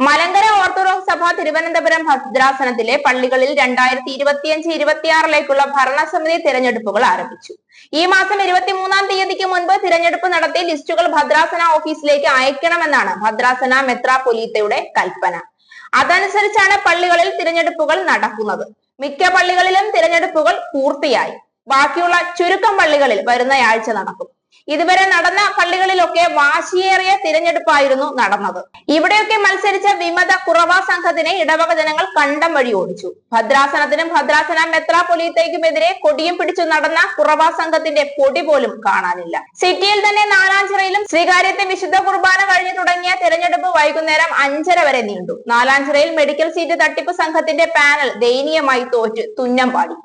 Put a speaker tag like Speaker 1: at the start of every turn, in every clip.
Speaker 1: Malankara orthodox സഭ തിരുവനന്തപുരം ഭദ്രാസനത്തിലെ പള്ളികളിൽ രണ്ടായിരത്തി ഇരുപത്തിയഞ്ച് ഇരുപത്തിയാറിലേക്കുള്ള ഭരണസമിതി തിരഞ്ഞെടുപ്പുകൾ ആരംഭിച്ചു. ഈ മാസം ഇരുപത്തിമൂന്നാം തീയതിക്ക് മുൻപ് തിരഞ്ഞെടുപ്പ് നടത്തി ലിസ്റ്റുകൾ ഭദ്രാസന ഓഫീസിലേക്ക് അയക്കണമെന്നാണ് ഭദ്രാസന മെത്രാപൊലീത്തയുടെ കൽപ്പന. അതനുസരിച്ചാണ് പള്ളികളിൽ തിരഞ്ഞെടുപ്പുകൾ നടക്കുന്നത്. മിക്ക പള്ളികളിലും തിരഞ്ഞെടുപ്പുകൾ പൂർത്തിയായി. ബാക്കിയുള്ള ചുരുക്കം പള്ളികളിൽ വരുന്നയാഴ്ച നടക്കും. ഇതുവരെ നടന്ന പള്ളികളിലൊക്കെ വാശിയേറിയ തിരഞ്ഞെടുപ്പായിരുന്നു നടന്നത്. ഇവിടെയൊക്കെ മത്സരിച്ച വിമത കുറവ സംഘത്തിനെ ഇടവക ജനങ്ങൾ കണ്ടം വഴി ഓടിച്ചു. ഭദ്രാസനത്തിനും ഭദ്രാസന മെത്രാപൊലീത്തയ്ക്കുമെതിരെ കൊടിയും പിടിച്ചു നടന്ന കുറവ സംഘത്തിന്റെ പൊടി പോലും കാണാനില്ല. സിറ്റിയിൽ തന്നെ നാലാഞ്ചിറയിലും ശ്രീകാര്യത്തെ വിശുദ്ധ കുർബാന കഴിഞ്ഞു തുടങ്ങിയ തിരഞ്ഞെടുപ്പ് വൈകുന്നേരം അഞ്ചര വരെ നീണ്ടു. നാലാഞ്ചിറയിൽ മെഡിക്കൽ സീറ്റ് തട്ടിപ്പ് സംഘത്തിന്റെ പാനൽ ദയനീയമായി തോറ്റ് തുന്നം പാടി.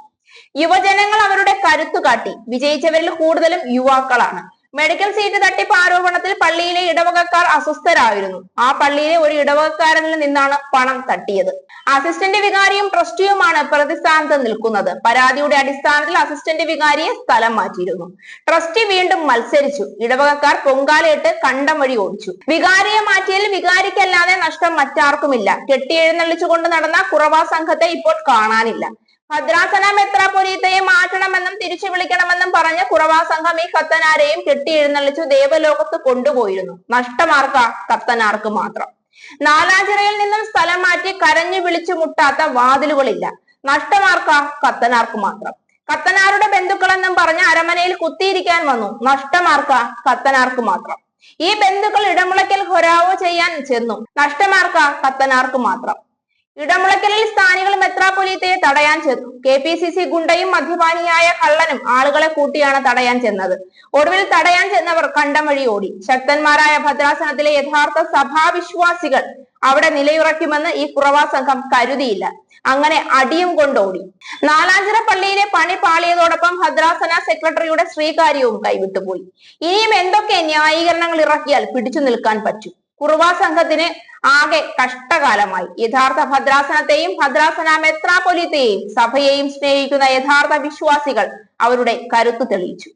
Speaker 1: യുവജനങ്ങൾ അവരുടെ കരുത്തു കാട്ടി. വിജയിച്ചവരിൽ കൂടുതലും യുവാക്കളാണ്. മെഡിക്കൽ സീറ്റ് തട്ടിപ്പ് ആരോപണത്തിൽ പള്ളിയിലെ ഇടവകക്കാർ അസ്വസ്ഥരായിരുന്നു. ആ പള്ളിയിലെ ഒരു ഇടവകക്കാരനിൽ നിന്നാണ് പണം തട്ടിയത്. അസിസ്റ്റന്റ് വികാരിയും ട്രസ്റ്റിയുമാണ് പ്രതിസ്ഥാനത്ത് നിൽക്കുന്നത്. പരാതിയുടെ അടിസ്ഥാനത്തിൽ അസിസ്റ്റന്റ് വികാരിയെ സ്ഥലം മാറ്റിയിരുന്നു. ട്രസ്റ്റി വീണ്ടും മത്സരിച്ചു. ഇടവകക്കാർ പൊങ്കാലയിട്ട് കണ്ടം വഴി ഓടിച്ചു. വികാരിയെ മാറ്റിയതിൽ വികാരിക്കല്ലാതെ നഷ്ടം മറ്റാർക്കുമില്ല. കെട്ടിയെഴുന്നള്ളിച്ചുകൊണ്ട് നടന്ന കുറവാ സംഘത്തെ ഇപ്പോൾ കാണാനില്ല. ഭദ്രാസന മെത്രാപൊലീത്തയെ മാറ്റണമെന്നും തിരിച്ചു വിളിക്കണമെന്നും പറഞ്ഞ കുറവാ സംഘം ഈ കത്തനാരെയും കെട്ടിയെഴുന്നള്ളിച്ചു ദേവലോകത്ത് കൊണ്ടുപോയിരുന്നു. നഷ്ടമാർക്ക കത്തനാർക്ക് മാത്രം. നാലാഞ്ചിറയിൽ നിന്നും സ്ഥലം മാറ്റി കരഞ്ഞു വിളിച്ചു മുട്ടാത്ത വാതിലുകളില്ല. നഷ്ടമാർക്ക കത്തനാർക്ക് മാത്രം. കത്തനാരുടെ ബന്ധുക്കളെന്നും പറഞ്ഞ് അരമനയിൽ കുത്തിയിരിക്കാൻ വന്നു. നഷ്ടമാർക്ക കത്തനാർക്ക് മാത്രം. ഈ ബന്ധുക്കൾ ഇടമുളയ്ക്കൽ ഹൊരാവോ ചെയ്യാൻ ചെന്നു. നഷ്ടമാർക്ക കത്തനാർക്ക് മാത്രം. ഇടമുളയ്ക്കലിൽ മെത്രാപൊലീത്തയെ തടയാൻ ചെന്നു. കെ പി സി സി ഗുണ്ടയും മദ്യപാനിയായ കള്ളനും ആളുകളെ കൂട്ടിയാണ് തടയാൻ ചെന്നത്. ഒടുവിൽ തടയാൻ ചെന്നവർ കണ്ടം വഴി ഓടി. ശക്തന്മാരായ ഭദ്രാസനത്തിലെ യഥാർത്ഥ സഭാവിശ്വാസികൾ അവിടെ നിലയുറയ്ക്കുമെന്ന് ഈ കുറവാ സംഘം കരുതിയില്ല. അങ്ങനെ അടിയും കൊണ്ടോടി നാലാഞ്ചിറ പള്ളിയിലെ പണി പാളിയതോടൊപ്പം ഭദ്രാസന സെക്രട്ടറിയുടെ ശ്രീകാര്യവും കൈവിട്ടുപോയി. ഇനിയും എന്തൊക്കെ ന്യായീകരണങ്ങൾ ഇറക്കിയാൽ പിടിച്ചു നിൽക്കാൻ പറ്റും? കുറുവാ സംഘത്തിന് ആകെ കഷ്ടകാലമായി. യഥാർത്ഥ ഭദ്രാസനത്തെയും ഭദ്രാസന മെത്രാപൊലിത്തെയും സഭയെയും സ്നേഹിക്കുന്ന യഥാർത്ഥ വിശ്വാസികൾ അവരുടെ കരുത്ത് തെളിയിച്ചു.